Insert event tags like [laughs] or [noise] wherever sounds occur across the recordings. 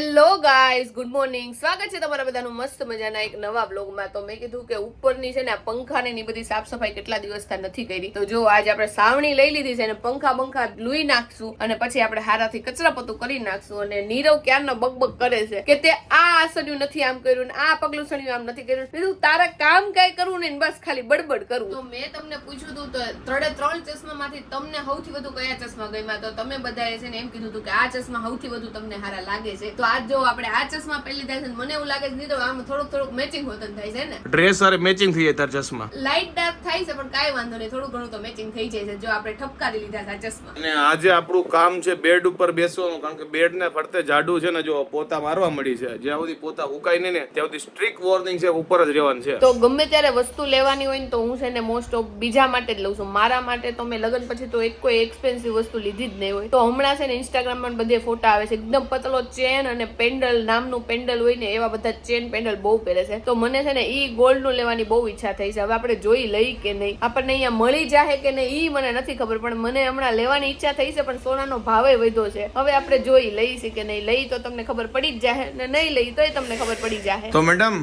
Hello guys good morning સ્વાગત છે તમારા બધાનું મસ્ત મજાના એક નવા બ્લોગમાં તો મેં કીધું કે ઉપરની છે ને પંખા ને બધી સાફ સફાઈ કેટલા દિવસથી નથી કરી. તો જો આજે આપણે સાવણી લઈ લીધી છે અને પંખા બંખા લુઈ નાખશું અને પછી આપણે હારાથી કચરા પતું કરી નાખશું. અને નીરવ ક્યારનો બકબક કરે છે કે તે આ આસન્યું નથી આમ કર્યું ને આ પગલું સણ્યું આમ નથી કર્યું. કીધું, તારા કામ કાંઈ કરવું ને બસ ખાલી બડબડ કરવું. તો મેં તમને પૂછ્યું હતું તો ત્રણે ત્રણ ચશ્મામાંથી તમને સૌથી વધુ કયા ચશ્મા ગમ્યા? તો તમે બધાએ છે ને એમ કીધું હતું કે આ ચશ્મા સૌથી વધુ તમને હારા લાગે છે. તો આજ જો આપણે આ ચશ્મા પહેલી થાય છે મને એવું લાગે છે નહીં તો આમ થોડુંક થોડુંક મેચિંગ હોતન થાય છે ને? ડ્રેસ અરે મેચિંગ થઈ જાય તાર ચશ્મા. લાઇટ ડાર્ક થાય છે પણ કાંઈ વાંધો નહીં થોડું ઘણું તો મેચિંગ થઈ જાય છે જો આપણે ઠપકારી લીધા છે ચશ્મા. અને આજે આપણું કામ છે બેડ ઉપર બેસવાનું કારણ કે બેડ ને ફરતે જાડું છે ને જો પોતા મારવા મળી છે જ્યાં સુધી પોતા ઉકાઈ નહીં ને ત્યાં સુધી સ્ટ્રીક વોર્નિંગ છે ઉપર જ રહેવાનું છે. તો ગમે ત્યારે વસ્તુ લેવાની હોય ને તો હું છે ને મોસ્ટ ઓફ બીજા માટે જ લઉં છું. મારા માટે તો મેં લગ્ન પછી તો એક કોઈ એક્સપેન્સિવ વસ્તુ લીધી જ નહીં હોય. તો હમણાં છે ને ઇન્સ્ટાગ્રામ પર બધે ફોટા આવે છે. એકદમ પતલો ચેન અને પેન્ડલ નામનું પેન્ડલ હોય ને એવા બધા ચેન પેન્ડલ બહુ પહેરે છે. તો મને છે ને ઈ ગોલ્ડનું લેવાની બહુ ઈચ્છા થઈ છે. હવે આપણે જોઈ લઈ કે નહીં. આપણને અહીંયા મળી જાહે કે નહીં ઈ મને નથી ખબર પણ મને હમણાં લેવાની ઈચ્છા થઈ છે પણ સોનાનો ભાવે વધ્યો છે. હવે આપણે જોઈ લઈ છે કે નહીં. લઈ તો તમને ખબર પડી જ જાહે ને નહીં લઈ તોય તમને ખબર પડી જાહે. તો મેડમ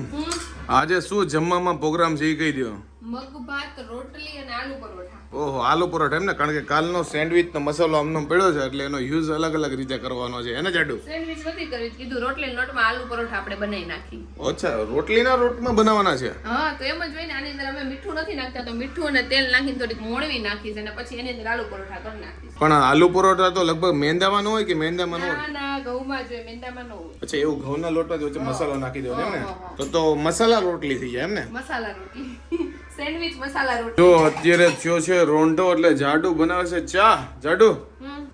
આજે શું જમવામાં પ્રોગ્રામ છે એ કહી દો મગ ભાત રોટલી અને આલુ પરોઠા. ઓહો આલુ પરોઠા એમ ને કારણ કે કાલનો સેન્ડવિચ નો મસાલો આમનો પડ્યો છે એટલે એનો યુઝ અલગ અલગ રીતે કરવાનો છે. એને જાડુ? સેન્ડવિચ નથી કરવી કીધું રોટલી લોટમાં આલુ પરોઠા આપણે બનાવી નાખી અચ્છા રોટલીના રોટમાં બનાવવાના છે? હા તો એમ જ હોય ને આની અંદર અમે મીઠું નથી નાખતા તો મીઠું અને તેલ નાખીને થોડીક મોણવી નાખીશ અને પછી એની અંદર આલુ પરોઠા કરી નાખીશ. પણ આલુ પરોઠા તો લગભગ મેંદામાં ન હોય કે મેંદામાં ન હોય? ના ઘઉંમાં જોઈએ મેંદામાં ન હોય. અચ્છા એવું ઘઉંના લોટમાં જ વચ્ચે મસાલો નાખી દેવાનો એમ ને? તો તો મસાલા રોટલી થઈ જાય એમ ને? મસાલા રોટલી. સેન્ડવિચ મસાલા રોટલી જો અત્યારે થયો છે રોંઢો એટલે જાડુ બનાવે છે ચા. જાડુ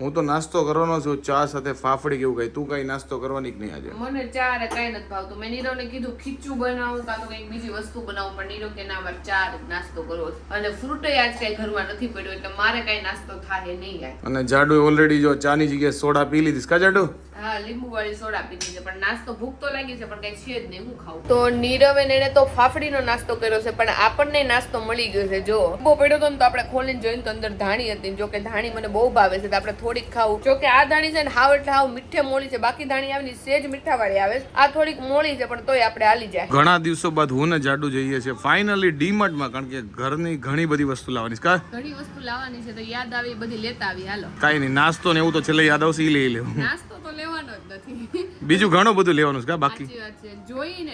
હું તો નાસ્તો કરવાનો છું ચા સાથે ફાફડી કેવું કઈ? તું કઈ નાસ્તો કરવાની કે નહીં આજે? મને ચા ને કઈ નથી ભાવતું. મેં નીરવને કીધું ખીચું બનાવું કાં તો કંઈક બીજી વસ્તુ બનાવું પણ નીરવ કે ના મારે ચા નાસ્તો કરવો અને ફ્રૂટ આજ કઈ ઘરમાં નથી પડ્યો એટલે મારે કઈ નાસ્તો થાય નહીં અને જાડુ ઓલરેડી જો ચાની જગ્યાએ સોડા પી લીધી કા જાડુ? હા લીંબુ વાળી સોડા પીધી છે પણ નાસ્તો ભૂખ તો લાગી છે પણ કઈ છે જ નહીં હું ખાવું તો નીરવે એને તો ફાફડીનો નાસ્તો કર્યો છે પણ આપણને નાસ્તો મળી ગયો છે જો. બહુ પડ્યો હતો ને તો આપણે ખોલીને જોઈને તો અંદર ધાણી હતી જો કે ધાણી મને બહુ ભાવે છે તો આપણે થોડીક ખાવું. જો કે આ ધાણી છે ને હાવ એટલે હાવ મીઠે મોળી છે બાકી ધાણી આવી ને સેજ મીઠા વાળી આવે છે. આ થોડીક મોળી છે પણ તોય આપણે હાલી જાય. ઘણા દિવસો બાદ હું ને જાડું જઈએ છીએ. ફાઇનલી ડીમાર્ટમાં કારણ કે ઘરની ઘણી બધી વસ્તુ લાવવાની છે. ઘણી વસ્તુ લાવવાની છે તો યાદ આવી બધી લેતા આવી હાલો. કઈ નહીં નાસ્તો ને એવું તો છેલ્લે યાદ આવશે એ લઈ લેવું નાસ્તો નથી. બીજું ઘણું બધું લેવાનું છે કા બાકી? સાચી વાત છે. જોઈને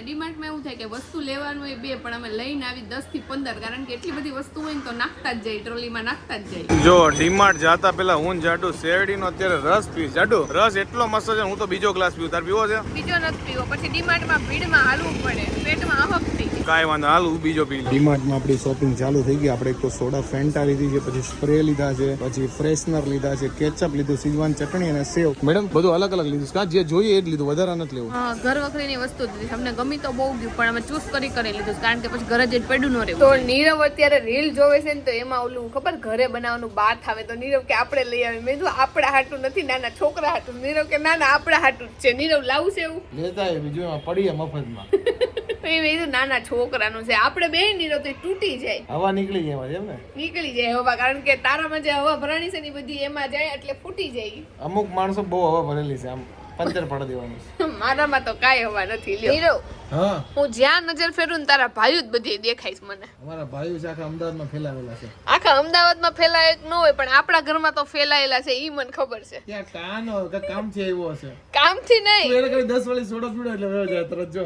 એવું થાય કે વસ્તુ લેવાનું હોય બે પણ અમે લઈને આવી દસથી પંદર કારણ કે એટલી બધી વસ્તુ હોય ને તો નાખતા જ જાય ટ્રોલીમાં નાખતા જ જાય. જો ડીમાર્ટ જાતા પેલા હું જાડુ શેરડીનો અત્યારે રસ પી જાડુ રસ એટલો મસ્ત છે હું તો બીજો ગ્લાસ પીવું તાર પીવો છે? બીજો નથી પીવો. પછી ડિમાન્ડમાં ભીડમાં હાલવું પડે. પેટમાં અહક થઈ કાંઈ વાંધો હાલ હું બીજો પી ડીમાર્ટમાં આપણી શોપિંગ ચાલુ થઈ ગઈ. આપણે એક તો સોડા ફેન્ટા લીધી છે પછી સ્પ્રે લીધા છે પછી ફ્રેશનર લીધા છે કેચઅપ લીધું સીજવાન ચટણી અને સેવ. મેડમ બધું અલગ અલગ લીધું જે જોઈએ એ જ લીધું વધારે નથી લેવું. હા ઘર વખરીની વસ્તુ અમને ગમી તો બહુ ગયું પણ અમે ચૂસ કરી કરી લીધું કારણ કે પછી ઘરે જ પડ્યું ન રહેવું તો નીરવ અત્યારે રીલ જોવે છે ને તો એમાં ઓલું ખબર ઘરે બનાવવાનું બાથ આવે તો નીરવ કે આપણે લઈ આવી મેં કીધું આપણા હાટું નથી નાના છોકરા હાટું. નીરવ કે ના ના આપણા હાટું છે. નીરવ લાવું છે એવું? લેતા બીજું એમાં પડીએ મફતમાં. [laughs] નાના છોકરાનું છે. આપણે બે નીરો તો તૂટી જાય. હવા નીકળી જાય એમ ને નીકળી જાય હવા કારણ કે તારામાં જે હવા ભરાણી છે ને એ બધી એમાં જાય એટલે ફૂટી જાય. અમુક માણસો બહુ હવા ભરેલી છે આમ પંચર પાડી દેવાનું મારામાં તો કાંઈ હવા નથી લ્યો નીરવ હા. હું જ્યાં નજર ફેરું ને તારા ભાઈઓ જ બધી દેખાઈશ મને. અમારા ભાઈઓ છે આખા અમદાવાદમાં ફેલાયેલા છે. આખા અમદાવાદમાં ફેલાય ન હોય પણ આપણા ઘરમાં તો ફેલાયેલા છે ઈ મને ખબર છે. ત્યાં કાનો કે કામ છે એવો હશે. કામથી નહીં. એને કઈ 10 વાળી સોડા પીડો એટલે વયો જાય તરત જો.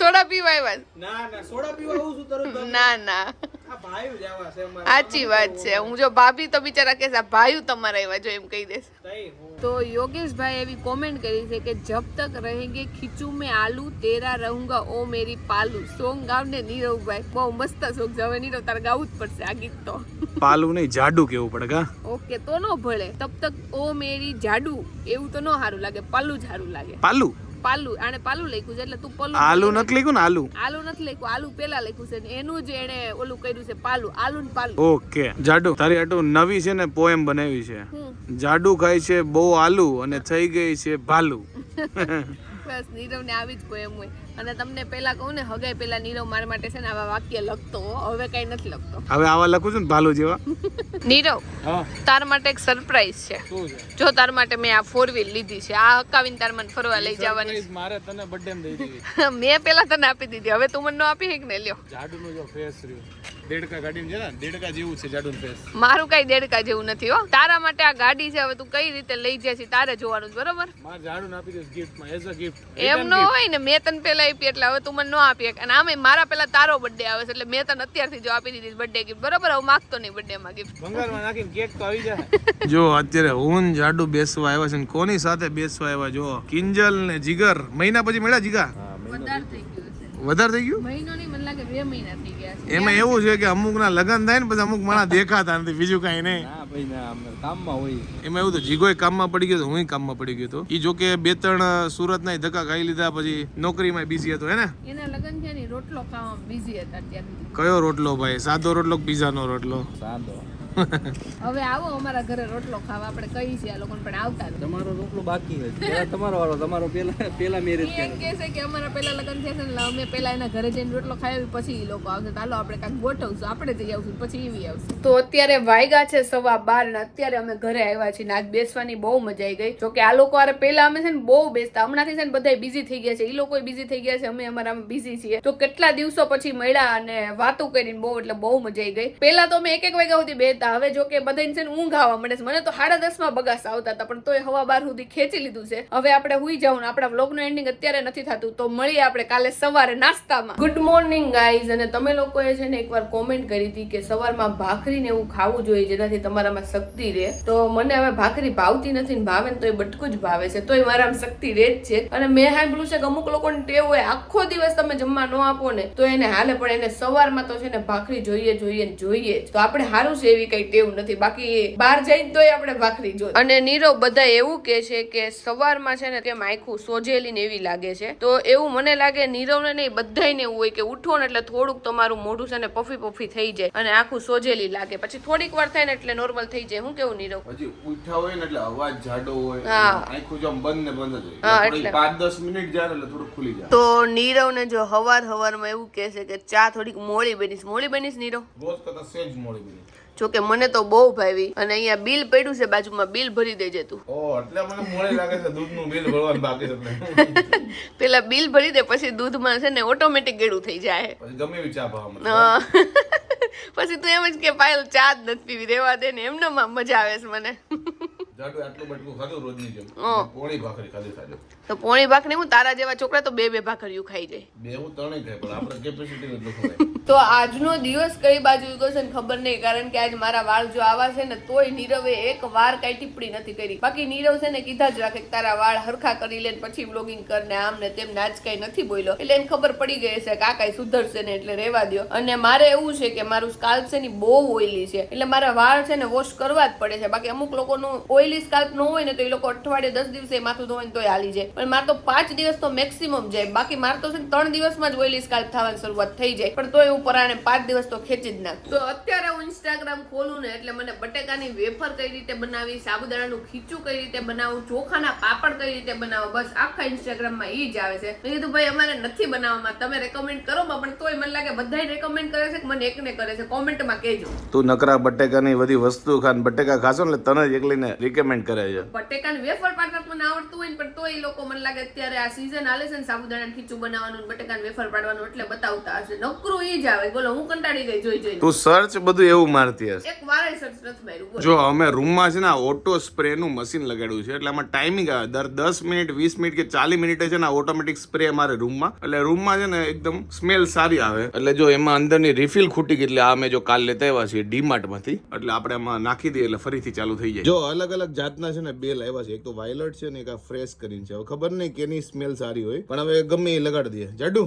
સોડા પીવા આવ્યા ના ના સોડા પીવા આવું છું તરત ના ના. આ ભાઈઓ જ આવા છે અમારા. સાચી વાત છે. હું જો ભાભી તો બિચારા કે ભાઈ તમારા એવા જો એમ કહી દેશે. તો યોગેશભાઈ એવી કોમેન્ટ કરી છે કે જબ તક રહેંગે ખીચું મેં આલુ તેરા રહુંગા ઓ મેરી પાલુ. સોંગ ગાવને નીરવભાઈ બહુ મસ્ત સોંગ જવે નીરવ તારે ગાવું જ પડશે આ ગીત તો. પાલુ નહીં જાડુ કેવું પડે કા? ઓકે તો નો ભળે. તબ તક ઓ મેરી જાડુ. એવું તો નો સારું લાગે પાલું જ સારું લાગે. પાલુ? પાલુ આને પાલુ લખ્યું છે એટલે તું પલુ આલુ નથી લખ્યું ને આલુ? આલુ નથી લખ્યું આલુ પેલા લખ્યું છે ને એનું જ એને ઓલું કર્યું છે પાલુ. આલુ ને પાલુ. ઓકે જાડુ. તારી આટું નવી છે ને પોએમ બનાવી છે. જાડુ ખાય છે બહુ આલુ અને થઈ ગઈ છે ભાલુ. [laughs] બસ નીરવને આવી જ કોઈ એમ હોય અને તમને પહેલા કહું ને હગાઈ પહેલા નીરવ મારા માટે છે ને આવા વાક્ય લખતો હવે કઈ નથી લખતો. હવે આવા લખું છું ને ભાલુ જેવા? નીરવ તાર માટે એક સરપ્રાઈઝ છે. જો તાર માટે મેં આ ફોર વ્હીલ લીધી છે. આ હકાવીને તાર મને ફરવા લઈ જવાની મારે તને બર્થડે દઈ દીધી. [laughs] મેં પહેલા તને આપી દીધી. હવે તું મને ન આપી કે ને લ્યો. જાડુનું જો ફેસ રહ્યું. દેડકા ગાડી છે ને દેડકા જેવું છે જાડુનું ફેસ મારું કઈ દેડકા જેવું નથી હો. તારા માટે આ ગાડી છે હવે તું કઈ રીતે લઈ જાય છે તારે જોવાનું બરોબર? મારે જાડું આપી દઈશ ગિફ્ટમાં એઝ અ ગિફ્ટ એમ ન હોય ને મેં તને પેલા આપી એટલે હવે તું મને ન આપી અને આમે મારા પેલા તારો બર્થડે આવે છે એટલે મેં તને અત્યારથી જો આપી દીધી બર્થડે ગિફ્ટ બરોબર? હવે માગતો નહીં બર્થડે માં ગિફ્ટ ભંગારમાં નાખીને કેક તો આવી જાય. જો અત્યારે હું જાડુ બેસવા આવ્યા છે ને કોની સાથે બેસવા આવ્યા? જો કિંજલ ને જીગર. મહિના પછી મળ્યા જીગા? વધારે થઈ ગયું વધારે થઈ ગયું? મહિનો લાગે બે મહિના થઈ ગયા છે. એમાં એવું છે કે અમુક ના લગ્ન થાય ને પછી અમુક માણા [laughs] દેખાતા નથી બીજું કઈ નહીં. ના ભાઈ ના કામમાં હોય એમાં એવું તો જીગોય કામમાં પડી ગયો તો હું કામમાં પડી ગયો તો. ઈ જો કે બે ત્રણ સુરત ના ધક્કા ખાઈ લીધા પછી નોકરીમાં બિઝી હતો હે ને? એના લગ્ન છે ને રોટલો ખાવામાં બિઝી હતા અત્યાર કયો રોટલો ભાઈ? સાદો રોટલો પીઝા નો રોટલો? સાંધો હવે આવો અમારા ઘરે રોટલો ખાવા. આપણે કહી છીએ આ લોકોને પણ આવતા તમારો રોટલો બાકી હોય પેલા તમારો વાળો તમારો પેલા પેલા મેરેજ એમ કહે છે કે અમારા પેલા લગ્ન થયા છે ને અમે પેલા એના ઘરે જઈને રોટલો ખાઈ પછી એ લોકો આવશે. તો આપણે કાંઈક ગોઠવશું. આપણે જઈ આવશું પછી એવી આવશે. તો અત્યારે વાયગા છે સવા બાર ને અત્યારે અમે ઘરે આવ્યા છીએ ને આજ બેસવાની બહુ મજા આવી ગઈ. જો કે આ લોકો આરે પેલા અમે છે ને બહુ બેસતા. હમણાંથી છે ને બધા બિઝી થઈ ગયા છે. એ લોકો બિઝી થઈ ગયા છે. અમે અમારા બિઝી છીએ. તો કેટલા દિવસો પછી મળ્યા અને વાતો કરીને બહુ એટલે બહુ મજા આવી ગઈ. પેલા તો અમે એક એક વાગ્યા સુધી બેતા હવે જો કે બધાને છે ને ઊંઘ આવવા મળે છે. મને તો સાડા દસમાં બગાસ આવતા હતા, પણ તોય હવા બાર સુધી ખેંચી લીધું છે. હવે આપણે હુઈ જવું આપણા વ્લોગનું એન્ડિંગ અત્યારે નથી થતું, તો મળીએ આપણે કાલે સવારે નાસ્તામાં. ગુડ મોર્નિંગ ગાઈઝ અને તમે લોકોએ છે ને એકવાર કોમેન્ટ કરી હતી કે સવારમાં ભાખરી ને એવું ખાવું જોઈએ જેનાથી તમારામાં શક્તિ રહે. તો મને હવે ભાખરી ભાવતી નથી ને ભાવે ને તો એ બટકું જ ભાવે છે. તોય મારામાં શક્તિ રહે જ છે. અને મેં સાંભળ્યું છે કે અમુક લોકોને ટેવ હોય આખો દિવસ તમે જમવા ન આપો ને, તો એને હાલે. પણ એને સવારમાં તો છે ને ભાખરી જોઈએ જોઈએ જોઈએ તો આપણે સારું છે એવી કઈ ટેવ નથી. બાકી બહાર જઈને તોય આપણે ભાખરી જોઈએ અને નીરવ બધા એવું કે છે કે સવારમાં છે ને કેમ આખું સોજેલી ને એવી લાગે છે. તો એવું મને લાગે નીરવને નહીં બધાયને એવું હોય કે ઉઠો ને એટલે થોડુંક તમારું મોઢું છે ને પફી પફી થઈ જાય અને આખું સોજેલી લાગે. પછી થોડીક વાર થાય ને એટલે નોર્મલ થઈ જાય. હું કેવું નીરવ? હજી ઉઠા હોય ને એટલે અવાજ જાડો હોય હા. આંખું જો બંધ ને બંધ જ હા, હોય એટલે. થોડી પાંચ દસ મિનિટ જાય એટલે થોડું ખુલી જાય. તો નીરવ ને જો હવાર હવારમાં એવું કહે છે કે ચા થોડીક મોળી બનીશ. મોળી બનીશ નીરવ? રોજ કરતા સેજ મોળી બની. જો કે મને તો બહુ ભાવી અને અહીંયા બિલ પડ્યું છે બાજુમાં બિલ ભરી દેજે તું. ઓ એટલે મને મોડી લાગે છે દૂધનું બિલ ભરવાનું બાકી છે [laughs] પેલા બિલ ભરી દે પછી દૂધમાં છે ને ઓટોમેટિક ગેડું થઈ જાય. પછી ગમે એવી ચા ભાવ [laughs] પછી તું એમ જ કે પાયલ ચા જ નથી પીવી રેવા દે ને એમને મજા આવે છે મને. [laughs] જાડું આટલું બટકું ખાધું રોજની જેમ. હા. પોળી ભાખરી ખાધી સાજે તો પોણી ભાખરી હું તારા જેવા છોકરા તો બે બે ભાખરીયું ખાઈ જાય. બે હું ત્રણેય ખાય પણ આપણે કેપેસિટી એટલું [laughs] તો આજનો દિવસ કઈ બાજુ ગયો છે ને ખબર નહીં કારણ કે આજ મારા વાળ જો આવા છે ને તોય નીરવે એક વાર કઈ ટિપ્પણી નથી કરી. બાકી નીરવ છે ને કીધા જ રાખે તારા વાળ હરખા કરી લે પછી બ્લોગિંગ કરને આમ ને તેમ આજ કઈ નથી બોલ્યો. એટલે એને ખબર પડી ગઈ છે કે આ કઈ સુધરશે ને એટલે રેવા દ્યો. અને મારે એવું છે કે મારું સ્કાલ્પ છે ને બહુ ઓઈલી છે. એટલે મારા વાળ છે ને વોશ કરવા જ પડે છે. બાકી અમુક લોકોનું ઓઈલી સ્કાલ્પ ન હોય ને તો એ લોકો અઠવાડિયે દસ દિવસે માથું ધોવે ને તો હાલી જાય. પણ મારે તો પાંચ દિવસ તો મેક્સિમમ જાય. બાકી મારે તો છે ને ત્રણ દિવસમાં જ ઓઇલી સ્કાલ્પ થવાની શરૂઆત થઈ જાય. પણ તોય હું પરાણે પાંચ દિવસ તો ખેંચી જ ના તો અત્યારે હું ઇન્સ્ટાગ્રામ ખોલું ને એટલે મને બટેકાની વેફર કઈ રીતે બનાવી સાબુદાણાનું ખીચું કઈ રીતે બનાવું ચોખાના પાપડ કઈ રીતે બનાવો બસ આખા ઇન્સ્ટાગ્રામમાં ઈ જ આવે છે. મેં કીધું ભાઈ અમારે નથી બનાવવામાં. તમે રેકમેન્ડ કરો પણ તોય મને લાગે બધાય રેકમેન્ડ કરે છે કે મને એકને કરે છે. કોમેન્ટમાં કહેજો. તું નકરા બટેકાની બધી વસ્તુ ખાન બટેકા ખાશો ને તને જ એકલીને રિકમેન્ડ કરે છે. બટેકાની વેફર પાડતા મને આવડતું હોય ને પણ તોય લોકો મને લાગે અત્યારે આ સીઝન હાલે છે ને સાબુદાણા ખીચું બનાવવાનું બટેકાની વેફર પાડવાનું એટલે બતાવતા હશે. નકરું ઈ જ આવે. બોલો હું કંટાળી ગઈ જોઈ જોઈ તું સર્ચ બધું એવું મારતી હશે. એક વાર સર્ચ નથી માર્યું જો અમે રૂમમાં છે ને ઓટો સ્પ્રે નું મશીન લગાડ્યું છે એટલે આમાં ટાઈમિંગ આવે. દર દસ મિનિટ વીસ મિનિટ કે ચાલીસ મિનિટે છે ને ઓટોમેટિક સ્પ્રે અમારે રૂમમાં. એટલે રૂમમાં છે ને એકદમ સ્મેલ સારી આવે. એટલે જો એમાં અંદરની રિફિલ ખૂટી ગઈ એટલે આ અમે જો કાલ લેતા આવ્યા છીએ ડીમાર્ટમાંથી એટલે આપણે આમાં નાખી દઈએ એટલે ફરીથી ચાલુ થઈ જાય. જો અલગ અલગ જાતના છે ને બે લાવ્યા છે. એક તો વાયલટ છે ને એક આ ફ્રેશ કરીને છે. હવે ખબર નહીં કેની સ્મેલ સારી હોય. પણ હવે ગમે એ લગાડી દઈએ. જાડુ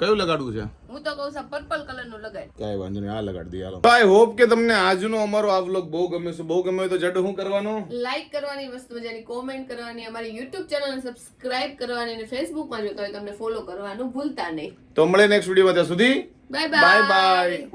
કયું લગાડવું છે? હું તો કહું છું પર્પલ કલરનું લગાડ. કાંઈ વાંધો નહીં આ લગાડી દઈએ. હાલો. આઈ હોપ કે તમને આજનો અમારો આ વ્લોગ બહુ છે. બહુ ગમે તો જાડુ શું કરવાનું? લાઈક કરવાની મસ્ત મજાની કોમેન્ટ કરવાની અમારી યુટ્યુબ ચેનલ સબસ્ક્રાઇબ કરવાની અને જોતા હોય તમને ફોલો કરવાનું ભૂલતા નહીં. તો મળે નેક્સ્ટ વિડીયોમાં ત્યાં સુધી. Bye bye